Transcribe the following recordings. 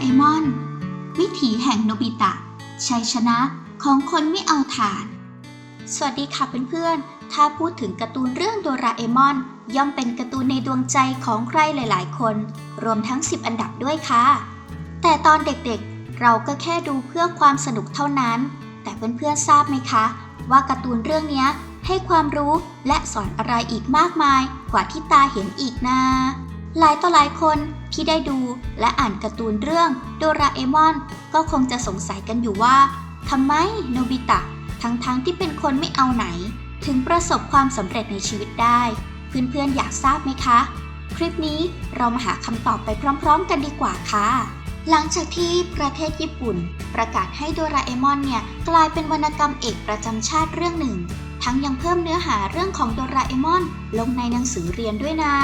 เอมอน วิถีแห่งโนบิตะ ชัยชนะของคนไม่เอาฐาน สวัสดีค่ะเพื่อนๆ ถ้าพูดถึงการ์ตูนเรื่องโดราเอมอน ย่อมเป็นการ์ตูนในดวงใจของใครหลายๆ คน รวมทั้ง 10 อันดับด้วยค่ะ แต่ตอนเด็กๆ เราก็แค่ดูเพื่อความสนุกเท่านั้น แต่เพื่อนๆ ทราบไหมคะ ว่าการ์ตูนเรื่องนี้ให้ความรู้และสอนอะไรอีกมากมายกว่าที่ตาเห็นอีกนะ หลายต่อหลายคนที่ได้ดูและอ่านการ์ตูนเรื่องโดราเอมอน ก็คงจะสงสัยกันอยู่ว่าทำไมโนบิตะ ทั้งๆทที่เป็นคนไม่เอาไหน ถึงประสบความสำเร็จในชีวิตได้ เพื่อนๆอยากทราบไหมคะ คลิปนี้เรามาหาคำตอบไปพร้อมๆ กันดีกว่าค่ะ หลังจากที่ประเทศญี่ปุ่น ประกาศให้โดราเอมอนเนี่ยกลายเป็นวรรณกรรมเอกประจำชาติเรื่องหนึ่ง ทั้งยังเพิ่มเนื้อหาเรื่องของโดราเอมอน ลงในหนังสือเรียนด้วยนะ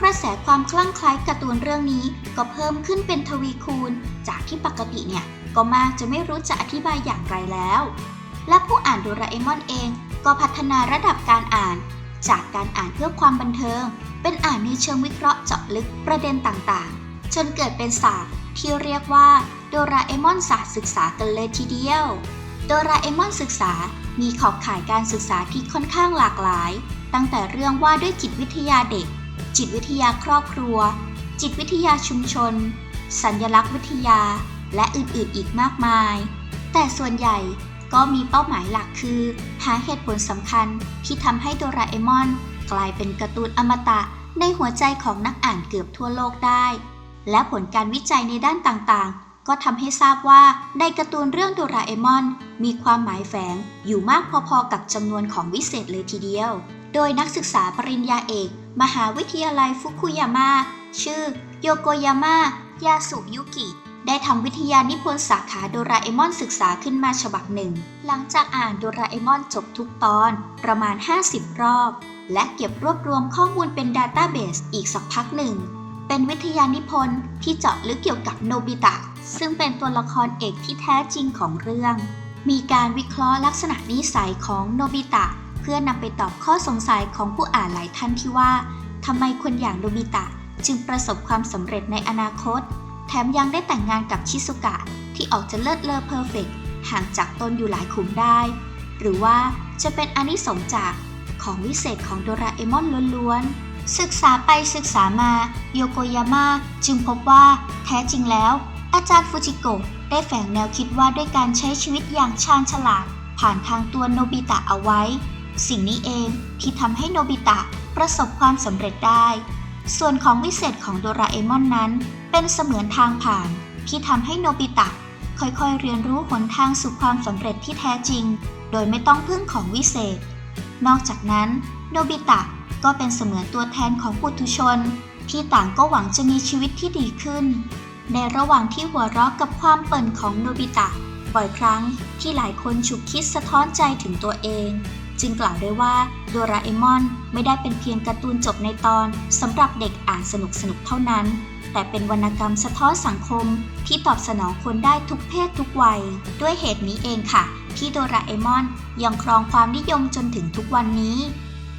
กระแสความคลั่งไคล้การ์ตูนเรื่องนี้ก็เพิ่มขึ้นเป็นทวีคูณ จากที่ปกติเนี่ย ก็มากจะไม่รู้จะอธิบายอย่างไรแล้ว และผู้อ่านโดราเอมอนเองก็พัฒนาระดับการอ่าน จากการอ่านเพื่อความบันเทิง เป็นอ่านในเชิงวิเคราะห์เจาะลึกประเด็นต่างๆ จนเกิดเป็นศาสตร์ที่เรียกว่าโดราเอมอนศาสตร์ศึกษากันเลยทีเดียวโดราเอมอนศึกษา มีขอบข่ายการศึกษาที่ค่อนข้างหลากหลาย ตั้งแต่เรื่องว่าด้วยจิตวิทยาเด็ก จิตวิทยาครอบครัว จิตวิทยาชุมชน สัญญลักษณ์วิทยา และอื่นๆอีกมากมาย แต่ส่วนใหญ่ก็มีเป้าหมายหลักคือ หาเหตุผลสำคัญที่ทำให้โดราเอมอน กลายเป็นการ์ตูนอมตะในหัวใจของนักอ่านเกือบทั่วโลกได้ และผลการวิจัยในด้านต่างๆ ก็ทำให้ทราบว่าในการ์ตูนเรื่องโดราเอมอน มีความหมายแฝงอยู่มากพอๆกับจำนวนของวิเศษเลยทีเดียว โดยนักศึกษาปริญญาเอก มหาวิทยาลัยฟุกุยาม่าชื่อโยโกยาม่ายาสุยุกิ ได้ทำวิทยานิพนธ์สาขาโดราเอมอนศึกษาขึ้นมาฉบับหนึ่ง หลังจากอ่านโดราเอมอนจบทุกตอนประมาณ 50 รอบ และเก็บรวบรวมข้อมูลเป็นดัตต้าเบสอีกสักพักหนึ่ง เป็นวิทยานิพนธ์ที่เจาะลึกเกี่ยวกับโนบิตะ ซึ่งเป็นตัวละครเอกที่แท้จริงของเรื่อง มีการวิเคราะห์ลักษณะนิสัยของโนบิตะ เพื่อนำไปตอบข้อสงสัยของผู้อ่านหลายท่านที่ว่า ทำไมคนอย่างโนบิตะจึงประสบความสำเร็จในอนาคต แถมยังได้แต่งงานกับชิซุกะที่ออกจะเลิศเลอเพอร์เฟกห่างจากตนอยู่หลายขุมได้ หรือว่าจะเป็นอนิสงส์จากของวิเศษของโดราเอมอนล้วนๆ ศึกษาไปศึกษามาโยโกยาม่าจึงพบว่าแท้จริงแล้ว อาจารย์ฟูจิโกะได้แฝงแนวคิดว่าด้วยการใช้ชีวิตอย่างชาญฉลาด ผ่านทางตัวโนบิตะเอาไว้ สิ่งนี้เองที่ทำให้โนบิตะประสบความสำเร็จได้ ส่วนของวิเศษของโดราเอมอนนั้น เป็นเสมือนทางผ่านที่ทำให้โนบิตะค่อยๆ เรียนรู้หนทางสู่ความสำเร็จที่แท้จริง โดยไม่ต้องพึ่งของวิเศษ นอกจากนั้น โนบิตะก็เป็นเสมือนตัวแทนของปุถุชน ที่ต่างก็หวังจะมีชีวิตที่ดีขึ้น ในระหว่างที่หัวเราะกับความเปิ่นของโนบิตะ บ่อยครั้งที่หลายคนฉุกคิดสะท้อนใจถึงตัวเอง จึงกล่าวได้ว่าโดราเอมอนไม่ได้เป็นเพียงการ์ตูนจบในตอนสำหรับเด็กอ่านสนุกๆเท่านั้น แต่เป็นวรรณกรรมสะท้อนสังคมที่ตอบสนองคนได้ทุกเพศทุกวัย ด้วยเหตุนี้เองค่ะ ที่โดราเอมอนยังครองความนิยมจนถึงทุกวันนี้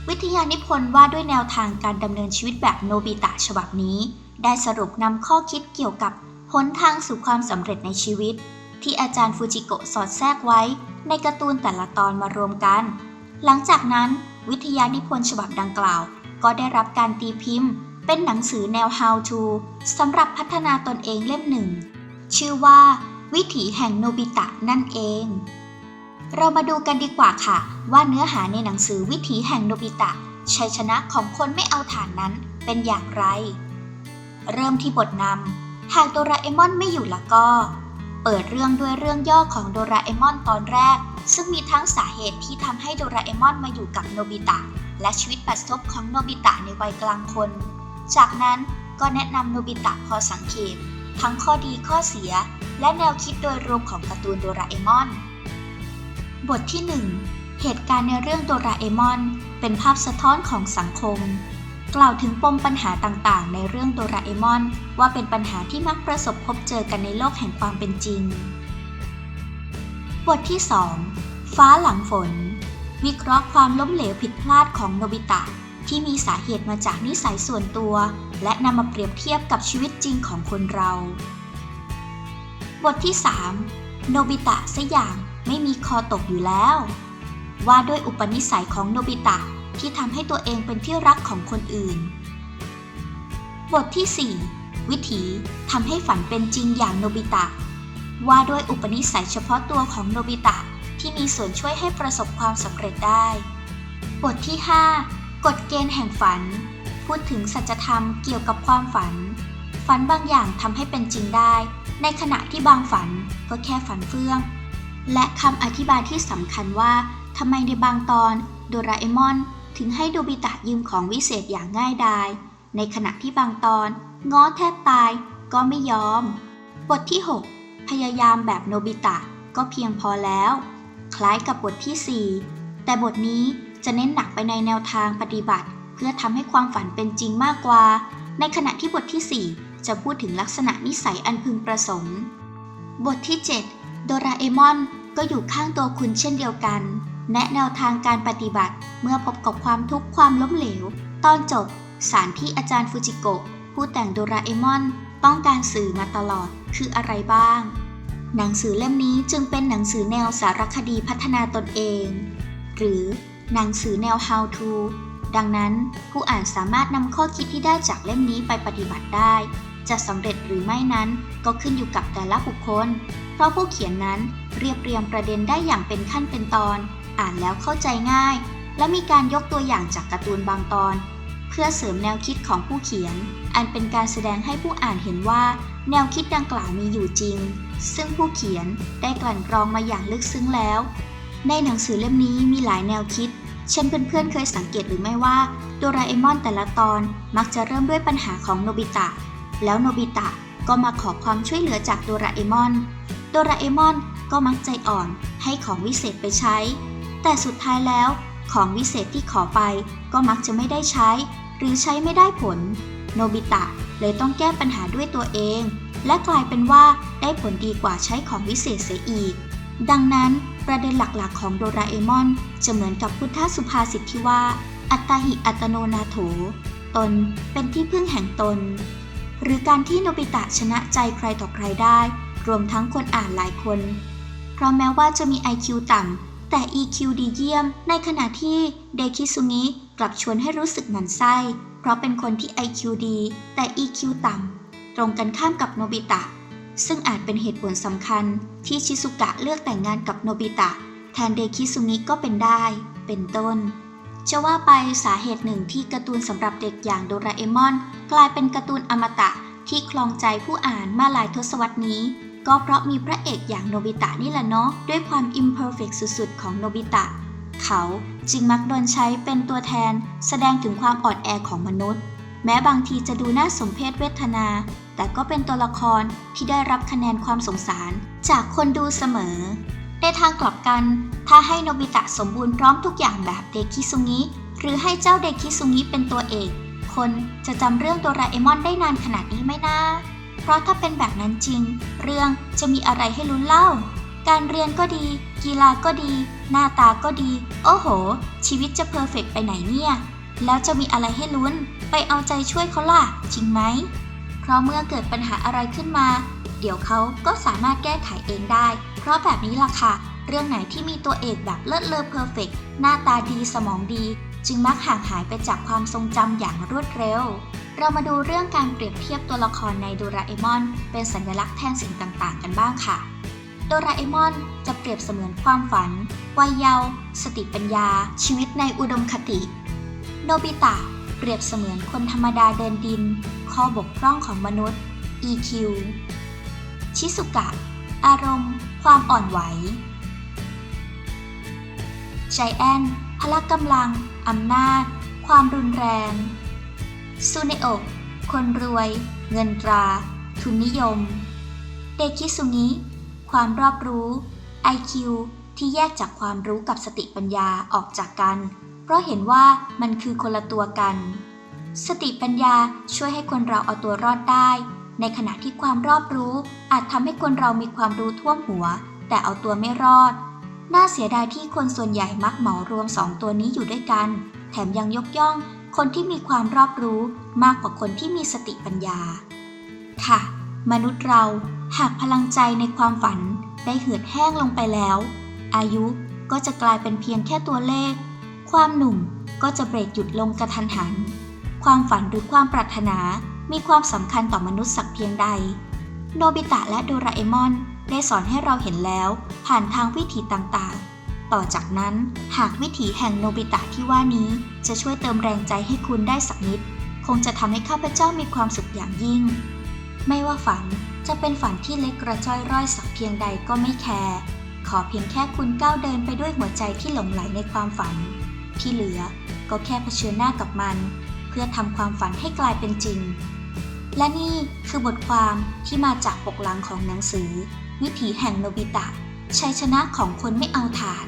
วิทยานิพนธ์ว่าด้วยแนวทางการดำเนินชีวิตแบบโนบิตะฉบับนี้ ได้สรุปนำข้อคิดเกี่ยวกับหนทางสู่ความสำเร็จในชีวิต ที่อาจารย์ฟูจิโกะสอดแทรกไว้ในการ์ตูนแต่ละตอนมารวมกัน หลังจากนั้นวิทยานิพนธ์ฉบับดังกล่าว ก็ได้รับการตีพิมพ์ เป็นหนังสือแนว How to สำหรับพัฒนาตนเองเล่มหนึ่ง ชื่อว่า วิถีแห่งโนบิตะนั่นเอง เรามาดูกันดีกว่าค่ะ ว่าเนื้อหาในหนังสือวิถีแห่งโนบิตะชัยชนะของคนไม่เอาฐานนั้นเป็นอย่างไร เริ่มที่บทนำหากโดราเอมอนไม่อยู่ละก็ เปิดเรื่องด้วยเรื่องย่อของโดราเอมอนตอนแรก ซึ่งมีทั้งสาเหตุที่ทำให้โดราเอมอนมาอยู่กับโนบิตะ และชีวิตปัสซบของโนบิตะในวัยกลางคน จากนั้นก็แนะนำโนบิตะพอสังเขปทั้งข้อดีข้อเสีย และแนวคิดโดยรวมของการ์ตูนโดราเอมอน บทที่ 1 เหตุการณ์ในเรื่องโดราเอมอน เป็นภาพสะท้อนของสังคม กล่าวถึงปมปัญหาต่างๆ ในเรื่องโดราเอมอน ว่าเป็นปัญหาที่มักประสบพบเจอกันในโลกแห่งความเป็นจริง บทที่ 2 ฟ้าหลังฝน วิเคราะห์ความล้มเหลวผิดพลาดของโนบิตะ ที่มีสาเหตุมาจากนิสัยส่วนตัว และนำมาเปรียบเทียบกับชีวิตจริงของคนเรา บทที่ 3 โนบิตะสอย่างไม่มีคอตกอยู่แล้ว ว่าด้วยอุปนิสัยของโนบิตะ ที่ทำให้ตัวเองเป็นที่รักของคนอื่น บทที่ 4 วิถีทำให้ฝันเป็นจริงอย่างโนบิตะ ว่าด้วยอุปนิสัยเฉพาะตัวของโนบิตะที่มีส่วนช่วยให้ประสบความสำเร็จได้ บทที่ 5 กฎเกณฑ์แห่งฝัน พูดถึงสัจธรรมเกี่ยวกับความฝัน ฝันบางอย่างทำให้เป็นจริงได้ ในขณะที่บางฝันก็แค่ฝันเฟื่อง และคำอธิบายที่สำคัญว่าทำไมในบางตอนโดราเอมอน ถึงให้โดบิตะยืมของวิเศษอย่างง่ายดาย ในขณะที่บางตอนง้อแทบตายก็ไม่ยอม บทที่ 6 พยายามแบบโนบิตะก็เพียงพอแล้ว คล้ายกับบทที่ 4 แต่บทนี้จะเน้นหนักไปในแนวทางปฏิบัติ เพื่อทำให้ความฝันเป็นจริงมากกว่า ในขณะที่บทที่ 4 จะพูดถึงลักษณะนิสัยอันพึงประสงค์ บทที่ 7 โดราเอมอน ก็อยู่ข้างตัวคุณเช่นเดียวกัน แนะแนวทางการปฏิบัติเมื่อพบกับความทุกข์ความล้มเหลว ตอนจบ สารที่อาจารย์ฟูจิโกะผู้แต่งโดราเอมอน ต้องการสื่อมาตลอดคืออะไรบ้าง หนังสือเล่มนี้จึงเป็นหนังสือแนวสารคดีพัฒนาตนเอง หรือหนังสือแนว how to ดังนั้นผู้อ่านสามารถนำข้อคิดที่ได้จากเล่มนี้ไปปฏิบัติได้ จะสำเร็จหรือไม่นั้นก็ขึ้นอยู่กับแต่ละบุคคล เพราะผู้เขียนนั้นเรียบเรียงประเด็นได้อย่างเป็นขั้นเป็นตอน อ่านแล้วเข้าใจง่าย และมีการยกตัวอย่างจากการ์ตูนบางตอน เพื่อเสริมแนวคิดของผู้เขียน อันเป็นการแสดงให้ผู้อ่านเห็นว่า แนวคิดดังกล่าวมีอยู่จริง ซึ่งผู้เขียนได้กลั่นกรองมาอย่างลึกซึ้งแล้ว ในหนังสือเล่มนี้มีหลายแนวคิด เช่นเพื่อนๆเคยสังเกตหรือไม่ว่าโดราเอมอนแต่ละตอนมักจะเริ่มด้วยปัญหาของโนบิตะ แล้วโนบิตะก็มาขอความช่วยเหลือจากโดราเอมอน โดราเอมอนก็มักใจอ่อนให้ของวิเศษไปใช้ แต่สุดท้ายแล้วของวิเศษที่ขอไปก็มักจะไม่ได้ใช้ หรือใช้ไม่ได้ผล โนบิตะเลยต้องแก้ปัญหาด้วยตัวเอง และกลายเป็นว่าได้ผลดีกว่าใช้ของวิเศษเสียอีก ดังนั้นประเด็นหลักๆ ของโดราเอมอนจะเหมือนกับพุทธสุภาษิตที่ว่า อัตตาหิอัตโนนาโถ ตนเป็นที่พึ่งแห่งตน หรือการที่โนบิตะชนะใจใครต่อใครได้ รวมทั้งคนอ่านหลายคน เพราะแม้ว่าจะมี IQ ต่ำแต่ EQ ดีเยี่ยม ในขณะที่เดคิซุงิกลับชวนให้รู้สึกหมันไส้ เพราะเป็นคนที่ IQ ดีแต่ EQ ต่ำตรงกันข้ามกับโนบิตะ ซึ่งอาจเป็นเหตุผลสำคัญ ที่ชิซุกะเลือกแต่งงานกับโนบิตะ แทนเดคิซุงิก็เป็นได้ เป็นต้น จะว่าไปสาเหตุหนึ่งที่การ์ตูนสำหรับเด็กอย่างโดราเอมอน กลายเป็นการ์ตูนอมตะที่คลองใจผู้อ่านมาหลายทศวรรษนี้ ก็เพราะมีพระเอกอย่างโนบิตะนี่แหละเนาะด้วยความ imperfect สุดๆ ของโนบิตะ เขาจึงมักโดนใช้เป็นตัวแทน แสดงถึงความอ่อนแอของมนุษย์ แม้บางทีจะดูน่าสมเพชเวทนา แต่ก็เป็นตัวละครที่ได้รับคะแนนความสงสาร จากคนดูเสมอ ในทางกลับกัน ถ้าให้โนบิตะสมบูรณ์พร้อมทุกอย่างแบบเดคิซุงิหรือให้เจ้าเดคิซุงิเป็นตัวเอกคนจะจำเรื่องโดราเอมอนได้นานขนาดนี้ไหมนะ เพราะถ้าเป็นแบบนั้นจริง เรื่องจะมีอะไรให้ลุ้นเล่า การเรียนก็ดี กีฬาก็ดี หน้าตาก็ดี โอ้โห ชีวิตจะเพอร์เฟกต์ไปไหนเนี่ย แล้วจะมีอะไรให้ลุ้น ไปเอาใจช่วยเขาล่ะ จริงไหม เพราะเมื่อเกิดปัญหาอะไรขึ้นมา เดี๋ยวเขาก็สามารถแก้ไขเองได้ เพราะแบบนี้ล่ะค่ะ เรื่องไหนที่มีตัวเอกแบบเลิศเลอเพอร์เฟกหน้าตาดีสมองดี จึงมักห่างหายไปจากความทรงจำอย่างรวดเร็ว เรามาดูเรื่องการเปรียบเทียบตัวละครในโดราเอมอน เป็นสัญลักษณ์แทนสิ่งต่างๆ กันบ้างค่ะ โดราเอมอนจะเปรียบเสมือนความฝัน วัยเยาว์ สติปัญญา ชีวิตในอุดมคติ โนบิตะเปรียบเสมือนคนธรรมดาเดินดิน ข้อบกพร่องของมนุษย์ EQ ชิสุกะ อารมณ์ ความอ่อนไหวใจแอนพละกำลัง อำนาจ ความรุนแรงซูเนโอะคนรวย เงินตรา ทุนนิยม เดคิซุงิ ความรอบรู้ IQ ที่แยกจากความรู้กับสติปัญญาออกจากกัน เพราะเห็นว่ามันคือคนละตัวกัน สติปัญญาช่วยให้คนเราเอาตัวรอดได้ ในขณะที่ความรอบรู้อาจทำให้คนเรามีความรู้ท่วมหัว แต่เอาตัวไม่รอด น่าเสียดายที่คนส่วนใหญ่มักเหมารวมสองตัวนี้อยู่ด้วยกัน แถมยังยกย่อง คนที่มีความรอบรู้มากกว่าคนที่มีสติปัญญา ค่ะ มนุษย์เราหากพลังใจในความฝันได้เหือดแห้งลงไปแล้ว อายุก็จะกลายเป็นเพียงแค่ตัวเลข ความหนุ่มก็จะเบรกหยุดลงกระทันหัน ความฝันหรือความปรารถนา มีความสำคัญต่อมนุษย์สักเพียงใด โนบิตะและโดราเอมอนได้สอนให้เราเห็นแล้วผ่านทางวิถีต่างๆ ต่อจากนั้นหากวิถีแห่งโนบิตะที่ว่านี้จะช่วยเติมแรงใจให้คุณได้สักนิด คงจะทำให้ข้าพเจ้ามีความสุขอย่างยิ่ง ไม่ว่าฝันจะเป็นฝันที่เล็กกระจ้อยร่อยสักเพียงใดก็ไม่แคร์ขอเพียงแค่คุณก้าวเดินไปด้วยหัวใจที่หลงไหลในความฝัน ที่เหลือก็แค่เผชิญหน้ากับมัน เพื่อทำความฝันให้กลายเป็นจริง และนี่คือบทความที่มาจากปกหลังของหนังสือ วิถีแห่งโนบิตะ ชัยชนะของคนไม่เอาฐาน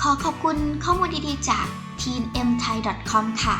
ขอขอบคุณข้อมูลดีๆจาก teenmthai.com ค่ะ